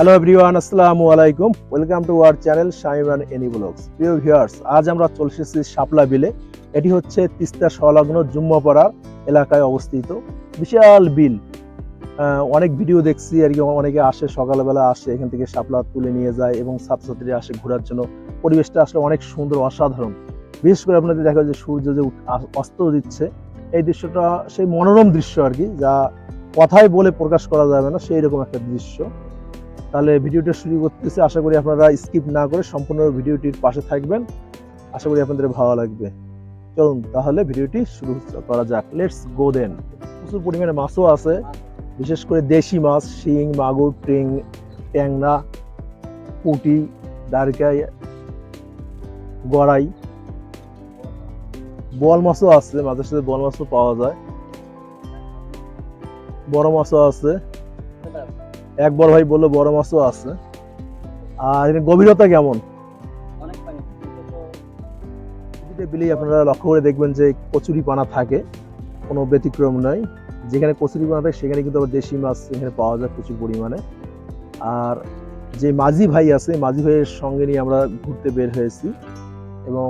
Hello everyone আসসালামু আলাইকুম welcome to our channel Shaiman Annie blogs প্রিয় ভিউয়ার্স আজ আমরা চলে এসেছি শাপলা বিলে। এটি হচ্ছে তিস্তা সংলগ্ন জুম্মাপাড়ার এলাকায় অবস্থিত বিশাল বিল। অনেক ভিডিও দেখছি, আর কি অনেকে আসে, সকালবেলা আসে, এখান থেকে শাপলা তুলে নিয়ে যায় এবং ছাত্রছাত্রীরা আসে ঘোরার জন্য। পরিবেশটা আসলে অনেক সুন্দর, অসাধারণ। বিশেষ করে আপনাদের দেখা যে সূর্য যে অস্ত দিচ্ছে, এই দৃশ্যটা সেই মনোরম দৃশ্য আর কি, যা কথায় বলে প্রকাশ করা যাবে না সেই রকম একটা দৃশ্য। তাহলে ভিডিওটা শুরু করতেছি। আশা করি আপনারা স্কিপ না করে সম্পূর্ণ ভিডিওটির পাশে থাকবেন। আশা করি আপনাদের ভালো লাগবে। চলুন তাহলে ভিডিওটি শুরু করা যাক। লেটস গো দেন প্রচুর পরিমাণে মাছও আছে। বিশেষ করে দেশি মাছ, শিং, মাগুর টিং ট্যাংরা, পুঁটি, দারকাই, গড়াই। বল মাছও আছে, মাঝে সাথে বল মাছও পাওয়া যায়। বড় মাছও আছে। এক বড় ভাই বলল বড় মাছও আছে। আর এর গভীরতা কেমন? বিলেই আপনারা লক্ষ্য করে দেখবেন যে কচুরি পানা থাকে কোনো ব্যতিক্রম নাই। যেখানে কচুরি পানা থাকে সেখানে কিন্তু আবার দেশি মাছ এখানে পাওয়া যায় প্রচুর পরিমাণে। আর যে মাঝি ভাই আছে মাঝি ভাইয়ের সঙ্গে নিয়ে আমরা ঘুরতে বের হয়েছি। এবং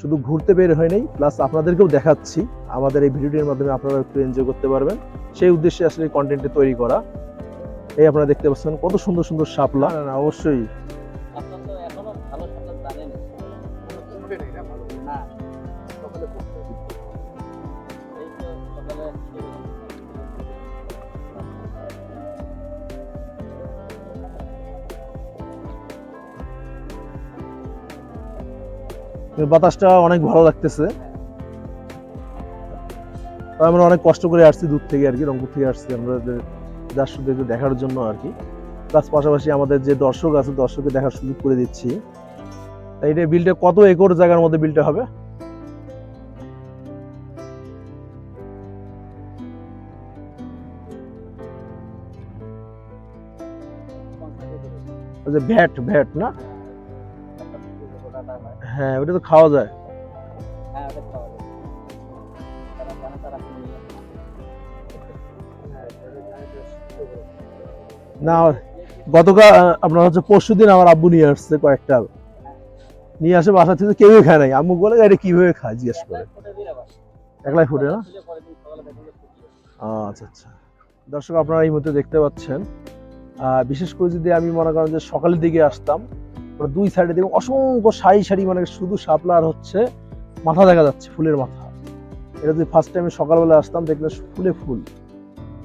শুধু ঘুরতে বের হয় নাই প্লাস আপনাদেরকেও দেখাচ্ছি। আমাদের এই ভিডিওটির মাধ্যমে আপনারা একটু এনজয় করতে পারবেন। সেই উদ্দেশ্যে আসলে কন্টেন্টটি তৈরি করা। এই আপনারা দেখতে পাচ্ছেন কত সুন্দর সুন্দর শাপলা। না, অবশ্যই। বাতাসটা অনেক ভালো লাগতেছে। আমরা অনেক কষ্ট করে আসছি দূর থেকে আর কি রংপুর থেকে আসছি আমরা। একটু দেখার জন্য আর কি। প্লাস পাশাপাশি আমাদের যে দর্শক আছে, দর্শককে দেখার সুযোগ করে দিচ্ছি। তাই এটা বিলটা কত একর জায়গার মধ্যে বিলটা হবে? যে ভ্যাট ভ্যাট না? হ্যাঁ ওটা তো খাওয়া যায়। না, গতকাল আপনার হচ্ছে পরশু দিন আমার আব্বু নিয়ে আসছে কয়েকটা নিয়ে আসে বাসা থেকে কেউই খায় নাই। আম্মু বলে, এটা কীভাবে খায়? জিজ্ঞেস করে। একলাই ফুটে না? আচ্ছা আচ্ছা। দর্শক, আপনারা এই মুহূর্তে দেখতে পাচ্ছেন বিশেষ করে যদি আমি মনে করেন যে সকালের দিকে আসতাম দুই সাইডে দেখুন, অসংখ্য সারি সারি মানে শুধু শাপলা আর হচ্ছে মাথা দেখা যাচ্ছে, ফুলের মাথা। এটা যদি ফার্স্ট টাইম সকালবেলা আসতাম, দেখলে ফুলে ফুল।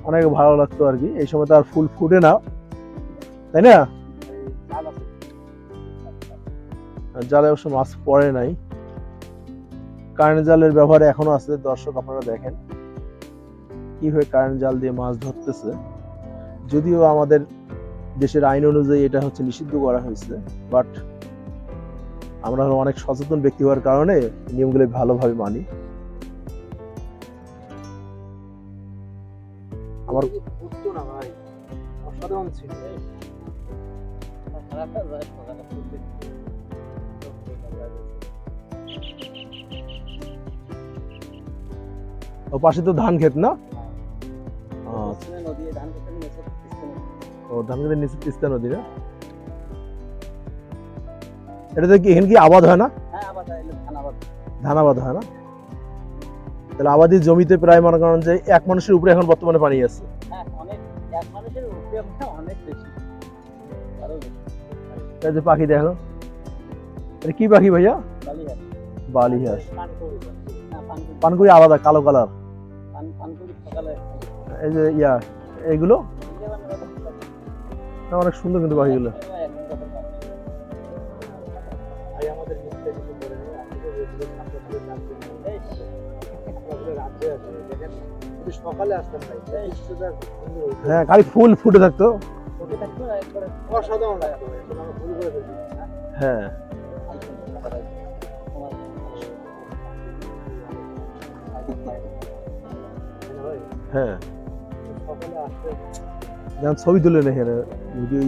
অনেক ভালো লাগতো আর কি। এই সময় তো আর ফুল ফুটে না। তাই না? জাল অবশ্য মাছ পড়ে নাই। কারেন্ট জালের ব্যবহার এখনও আছে, দর্শক আপনারা দেখেন। কীভাবে কারেন্ট জাল দিয়ে মাছ ধরতেছে। যদিও আমাদের দেশের আইন অনুযায়ী এটা হচ্ছে নিষিদ্ধ করা হয়েছে, বাট আমরা অনেক সচেতন ব্যক্তি হওয়ার কারণে নিয়মগুলো ভালোভাবে মানি। আমার না ভাই। অসাধারণ ছিল। ও পাশে তো ধান ক্ষেত না? ধান খেতে ও ধান ক্ষেতের নিচে তিস্তা নদী না? এটাতে কি এখানে কি আবাদ হয় না? হ্যাঁ। ধান আবাদ হয় না? তাহলে আবাদি জমিতে প্রায় মনে করেন যে এক মানুষের উপরে এখন বর্তমানে পানি আছে। হ্যাঁ যে পাখি দেখো। এটা কি পাখি ভাইয়া? বালি হাঁস পানকুড়ি আলাদা কালো কালার। এই যে ইয়া এইগুলো অনেক সুন্দর কিন্তু পাখিগুলো। সকালে আসতেন ভাই। হ্যাঁ খালি ফুল ফুটে থাকতো। অসাধারণ লাগতো আমরা করে হ্যাঁ। হ্যাঁ। ছবি তুলে এখানে ভিডিও।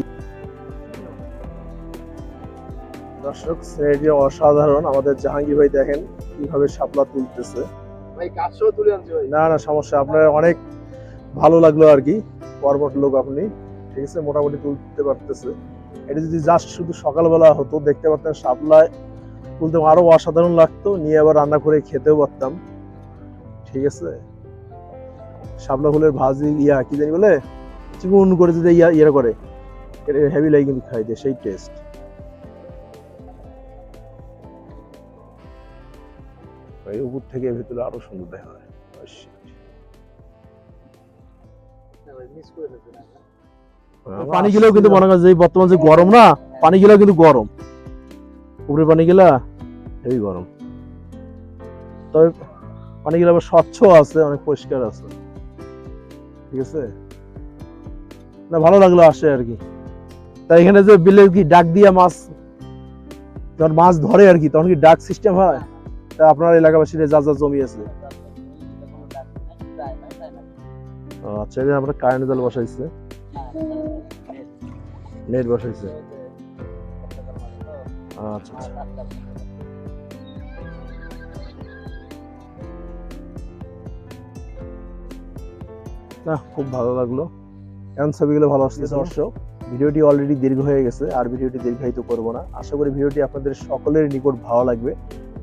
দর্শক শ্রেণীটি অসাধারণ। আমাদের জাহাঙ্গীর ভাই দেখেন কীভাবে শাপলা তুলতেছে। না না, সমস্যা, আপনার অনেক ভালো লাগল আর কি কর্মঠ লোক আপনি, ঠিক আছে, মোটামুটি তুলতে পারতেছে। এটা যদি জাস্ট শুধু সকালবেলা হতো, দেখতে পারতাম শাপলায় তুলতে আরও অসাধারণ লাগতো, নিয়ে আবার রান্না করে খেতেও পারতাম, ঠিক আছে। শাপলা ফুলের ভাজি, ইয়া, কি জানি বলে, চিকুন করে যদি ইয়া ইয়ে করে হেভি লাগে কিন্তু খাই দিয়ে সেই টেস্ট এই উপর থেকে ভেতরে আরও সুন্দর দেখা যায়। পানি গেলেও কিন্তু মনে করেন যে বর্তমান যে গরম না পানি গেলেও কিন্তু গরম। উপরে পানি গেলা? হেভি গরম। তবে পানি গেলে আবার স্বচ্ছ আছে অনেক পরিষ্কার আছে। ঠিক আছে? না ভালো লাগল আসে আর কি। তাই এখানে যে বিলে কি ডাক দিয়া মাছ যখন মাছ ধরে আর কি তখন কি ডাক সিস্টেম হয়? আপনার এলাকাবাসীরা যা যা জমি আছে? আচ্ছা যে আমরা কারেন্ট জাল বসাইছে। নেট বসাইছে। আচ্ছা আচ্ছা। না খুব ভালো লাগল। এখন ছবিগুলো ভালো আসছে দর্শক ভিডিওটি অলরেডি দীর্ঘ হয়ে গেছে আর ভিডিওটি দীর্ঘায়িত করব না। আশা করি ভিডিওটি আপনাদের সকলের নিকট ভালো লাগবে।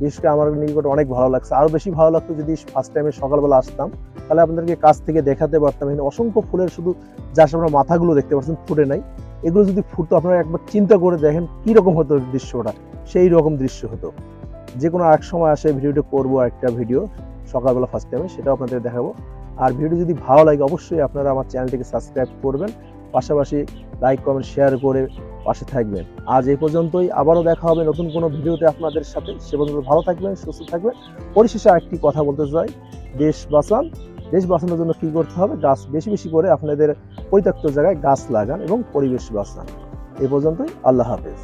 বিশেষ করে আমার নিকট অনেক ভালো লাগছে। আরও বেশি ভালো লাগতো যদি ফার্স্ট টাইমে সকালবেলা আসতাম। তাহলে আপনাদেরকে কাছ থেকে দেখাতে পারতাম। এখানে অসংখ্য ফুলের শুধু যা আপনারা মাথাগুলো দেখতে পাচ্ছেন, ফুটে নাই। এগুলো যদি ফুটতো, আপনারা একবার চিন্তা করে দেখেন কি রকম হতো দৃশ্যটা সেই রকম দৃশ্য হতো। যে কোনো এক সময় আসে ভিডিওটা করব একটা ভিডিও সকালবেলা ফার্স্ট টাইমে সেটাও আপনাদের দেখাবো। আর ভিডিও যদি ভালো লাগে, অবশ্যই আপনারা আমার চ্যানেলটিকে সাবস্ক্রাইব করবেন। পাশাপাশি লাইক কমেন্ট শেয়ার করে পাশে থাকবেন। আজ এই পর্যন্তই, আবারও দেখা হবে নতুন কোনো ভিডিওতে আপনাদের সাথে। সে পর্যন্ত ভালো থাকবেন, সুস্থ থাকবেন। পরিশেষে একটি কথা বলতে চাই। দেশ বাঁচান, দেশ বাঁচানোর জন্য কী করতে হবে? গাছ বেশি বেশি করে আপনাদের পরিত্যক্ত জায়গায় গাছ লাগান এবং পরিবেশ বাঁচান। এ পর্যন্তই, আল্লাহ হাফেজ।